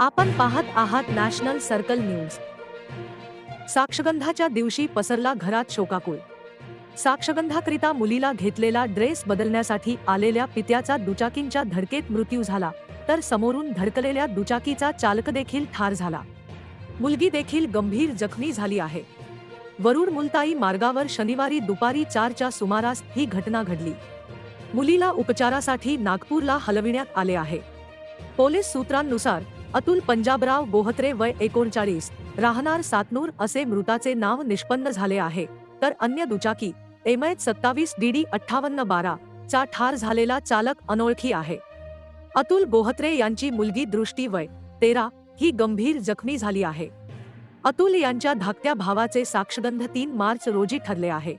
आपण पाहत आहात नॅशनल सर्कल न्यूज. साक्षगंधाच्या दिवशी पसरला घरात शोकाकुळ साक्षगंधाकरिता मुलीला घेतलेला ड्रेस बदलण्यासाठी आलेल्या पित्याचा दुचाकींच्या धडकेत मृत्यू झाला तर समोरून धडकलेल्या दुचाकीचा चालक देखील ठार झाला. मुलगी देखील गंभीर जखमी झाली आहे. वरुड मुलताई मार्गावर शनिवारी दुपारी चारच्या सुमारास ही घटना घडली. मुलीला उपचारासाठी नागपूरला हलविण्यात आले आहे. पोलीस सूत्रांनुसार अतुल पंजाबराव बोहत्रे वय एकोणचाळीस. राहणार सातनूर असे मृताचे नाव निष्पन्न झाले आहे. तर अन्य दुचाकी एम एच सत्तावीस डीडी अठ्ठावन्न बारा चा ठार झालेला चालक अनोळखी आहे. अतुल बोहत्रे यांची मुलगी दृष्टी वय तेरा ही गंभीर जखमी झाली आहे. अतुल यांच्या धाकट्या भावाचे साक्षगंध तीन मार्च रोजी ठरले आहे.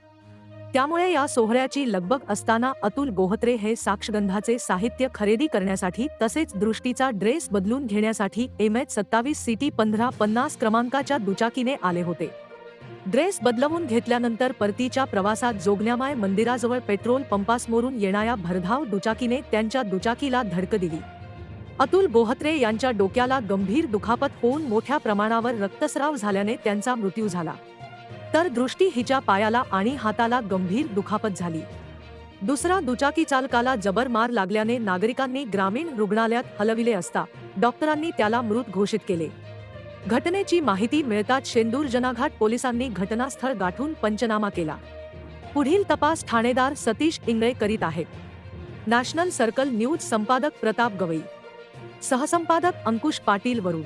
त्यामुळे या सोहळ्याची लगबग असताना अतुल गोहत्रे हे साक्षगंधाचे साहित्य खरेदी करण्यासाठी तसेच दृष्टीचा ड्रेस बदलून घेण्यासाठी एम एच सत्तावीस सिटी पंधरा पन्नास क्रमांकाच्या दुचाकीने आले होते. ड्रेस बदलवून घेतल्यानंतर परतीच्या प्रवासात जोगण्यामाय मंदिराजवळ पेट्रोल पंपासमोरून येणाऱ्या भरधाव दुचाकीने त्यांच्या दुचाकीला धडक दिली. अतुल बोहत्रे यांच्या डोक्याला गंभीर दुखापत होऊन मोठ्या प्रमाणावर रक्तस्राव झाल्याने त्यांचा मृत्यू झाला. तर दृष्टी हिच्या पायाला आणि हाताला गंभीर दुखापत झाली. दुसरा दुचाकी चालकाला जबर मार लागल्याने नागरिकांनी ग्रामीण रुग्णालयात हलविले असता डॉक्टरांनी त्याला मृत घोषित केले. घटनेची माहिती मिळताच शेंदूर जनाघाट पोलिसांनी घटनास्थळ गाठून पंचनामा केला. पुढील तपास ठाणेदार सतीश इंगळे करीत आहेत. नॅशनल सर्कल न्यूज संपादक प्रताप गवई. सहसंपादक अंकुश पाटील वरुण.